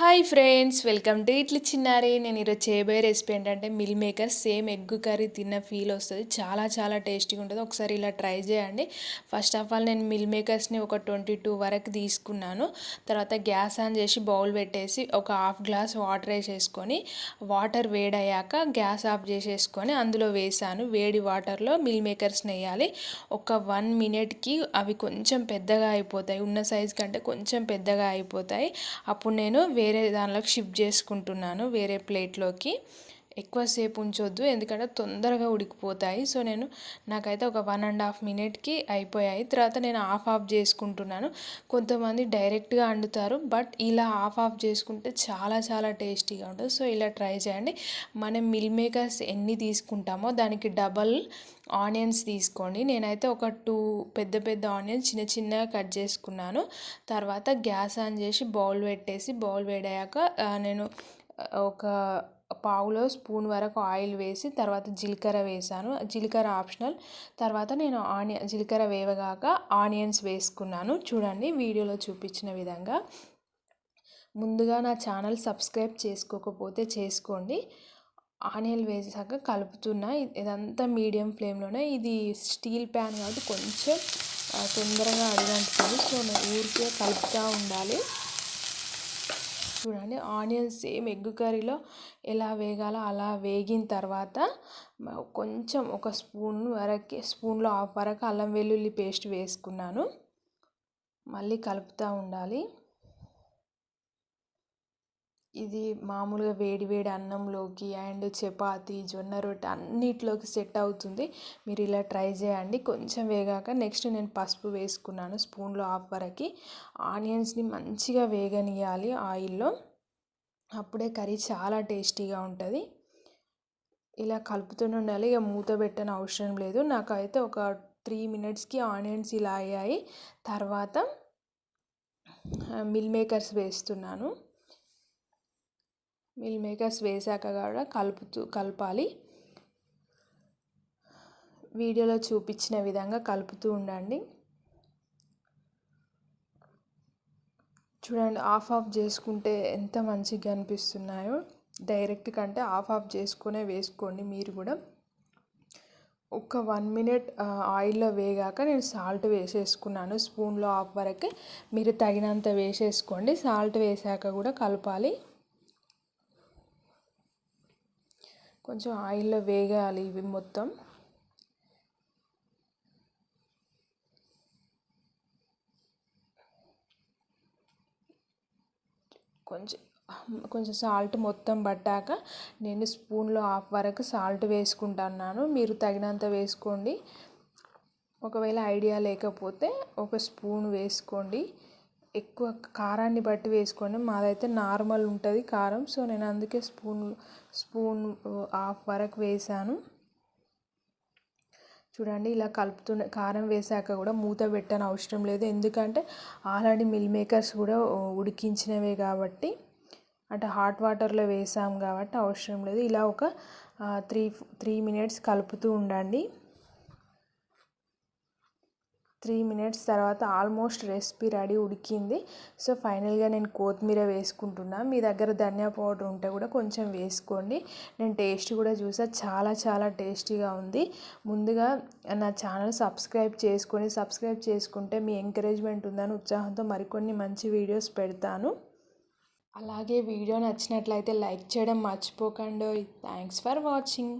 Hi friends welcome to ఇట్లు చిన్నారి నేను ఈరోజు చేయబోయే రెసిపీ ఏంటంటే meal maker same egg curry తిన్న ఫీల్ వస్తుంది. చాలా చాలా టేస్టీగా ఉంటుంది. ఒకసారి ఇలా ట్రై చేయండి. ఫస్ట్ ఆఫ్ ఆల్ నేను మిల్ మేకర్స్ని ఒక ట్వంటీ టూ వరకు తీసుకున్నాను. తర్వాత గ్యాస్ ఆన్ చేసి బౌల్ పెట్టేసి ఒక హాఫ్ గ్లాస్ వాటర్ వేసేసుకొని వాటర్ వేడయ్యాక గ్యాస్ ఆఫ్ చేసేసుకొని అందులో వేసాను. వేడి వాటర్లో మిల్ మేకర్స్ని వేయాలి. ఒక వన్ మినిట్కి అవి కొంచెం పెద్దగా అయిపోతాయి. ఉన్న సైజ్ కంటే కొంచెం పెద్దగా అయిపోతాయి. అప్పుడు నేను వే వేరే దానిలోకి షిఫ్ట్ చేసుకుంటున్నాను వేరే ప్లేట్లోకి. ఎక్కువసేపు ఉంచొద్దు ఎందుకంటే తొందరగా ఉడికిపోతాయి. సో నేను నాకైతే ఒక వన్ అండ్ హాఫ్ మినిట్కి అయిపోయాయి. తర్వాత నేను ఆఫ్ ఆఫ్ చేసుకుంటున్నాను. కొంతమంది డైరెక్ట్గా వండుతారు బట్ ఇలా ఆఫ్ ఆఫ్ చేసుకుంటే చాలా చాలా టేస్టీగా ఉంటుంది. సో ఇలా ట్రై చేయండి. మనం మిల్ మేకర్స్ ఎన్ని తీసుకుంటామో దానికి డబల్ ఆనియన్స్ తీసుకోండి. నేనైతే ఒక టూ పెద్ద పెద్ద ఆనియన్స్ చిన్న చిన్నగా కట్ చేసుకున్నాను. తర్వాత గ్యాస్ ఆన్ చేసి బౌల్ పెట్టేసి బౌల్ వేడాక నేను ఒక పావులో స్పూన్ వరకు ఆయిల్ వేసి తర్వాత జీలకర్ర వేసాను. జీలకర్ర ఆప్షనల్. తర్వాత నేను ఆనియన్ జీలకర్ర వేవగాక ఆనియన్స్ వేసుకున్నాను. చూడండి వీడియోలో చూపించిన విధంగా. ముందుగా నా ఛానల్ సబ్స్క్రైబ్ చేసుకోకపోతే చేసుకోండి. ఆనియన్ వేసాక కలుపుతున్నా. ఇదంతా మీడియం ఫ్లేమ్లోనే. ఇది స్టీల్ ప్యాన్ కాబట్టి కొంచెం తొందరగా అడిగంటుంది సో ఊరికే కలుపుతూ ఉండాలి. చూడండి. ఆనియన్స్ సేమ్ ఎగ్ కర్రీలో ఎలా వేగాలో అలా వేగిన తర్వాత కొంచెం ఒక స్పూన్ వరకు స్పూన్లో హాఫ్ వరకు అల్లం వెల్లుల్లి పేస్ట్ వేసుకున్నాను. మళ్ళీ కలుపుతూ ఉండాలి. ఇది మామూలుగా వేడి వేడి అన్నంలోకి అండ్ చపాతి జొన్న రొట్టె అన్నిట్లోకి సెట్ అవుతుంది. మీరు ఇలా ట్రై చేయండి. కొంచెం వేగాక నెక్స్ట్ నేను పసుపు వేసుకున్నాను స్పూన్లో హాఫ్ వరకు. ఆనియన్స్ని మంచిగా వేగనియాలి ఆయిల్లో. అప్పుడే కర్రీ చాలా టేస్టీగా ఉంటుంది. ఇలా కలుపుతూనే ఉండాలి. ఇక మూత పెట్టని అవసరం లేదు. నాకైతే ఒక త్రీ మినిట్స్కి ఆనియన్స్ ఇలా అయ్యాయి. తర్వాత మిల్ మేకర్స్ వేస్తున్నాను. మిల్ మేకర్స్ వేసాక కూడా కలుపుతూ కలపాలి. వీడియోలో చూపించిన విధంగా కలుపుతూ ఉండండి. చూడండి ఆఫ్ ఆఫ్ చేసుకుంటే ఎంత మంచిగా అనిపిస్తున్నాయో. డైరెక్ట్ కంటే ఆఫ్ ఆఫ్ చేసుకునే వేసుకోండి మీరు కూడా. ఒక వన్ మినిట్ ఆయిల్లో వేగాక నేను సాల్ట్ వేసేసుకున్నాను. స్పూన్లో ఆఫ్ వరకు మీరు తగినంత వేసేసుకోండి. సాల్ట్ వేసాక కూడా కలపాలి. కొంచెం ఆయిల్లో వేగాలి ఇవి మొత్తం. కొంచెం కొంచెం సాల్ట్ మొత్తం పట్టాక నేను స్పూన్లో హాఫ్ వరకు సాల్ట్ వేసుకుంటున్నాను. మీరు తగినంత వేసుకోండి. ఒకవేళ ఐడియా లేకపోతే ఒక స్పూన్ వేసుకోండి. ఎక్కువ కారాన్ని బట్టి వేసుకొని మాదైతే నార్మల్ ఉంటుంది కారం. సో నేను అందుకే స్పూన్ స్పూన్ హాఫ్ వరకు వేసాను. చూడండి ఇలా కలుపుతున్న కారం వేసాక కూడా మూత పెట్టని అవసరం లేదు. ఎందుకంటే ఆల్రెడీ మిల్ మేకర్స్ కూడా ఉడికించినవే కాబట్టి అంటే హాట్ వాటర్లో వేసాం కాబట్టి అవసరం లేదు. ఇలా ఒక త్రీ త్రీ మినిట్స్ కలుపుతూ ఉండండి. త్రీ మినిట్స్ తర్వాత ఆల్మోస్ట్ రెసిపీ రెడీ ఉడికింది. సో ఫైనల్గా నేను కొత్తిమీర వేసుకుంటున్నా. మీ దగ్గర ధనియా పౌడర్ ఉంటే కూడా కొంచెం వేసుకోండి. నేను టేస్ట్ కూడా చూసా. చాలా చాలా టేస్టీగా ఉంది. ముందుగా నా ఛానల్ సబ్స్క్రైబ్ చేసుకొని సబ్స్క్రైబ్ చేసుకుంటే మీ ఎంకరేజ్మెంట్ ఉందని ఉత్సాహంతో మరికొన్ని మంచి వీడియోస్ పెడతాను. అలాగే వీడియో నచ్చినట్లయితే లైక్ చేయడం మర్చిపోకండి. Thanks for watching.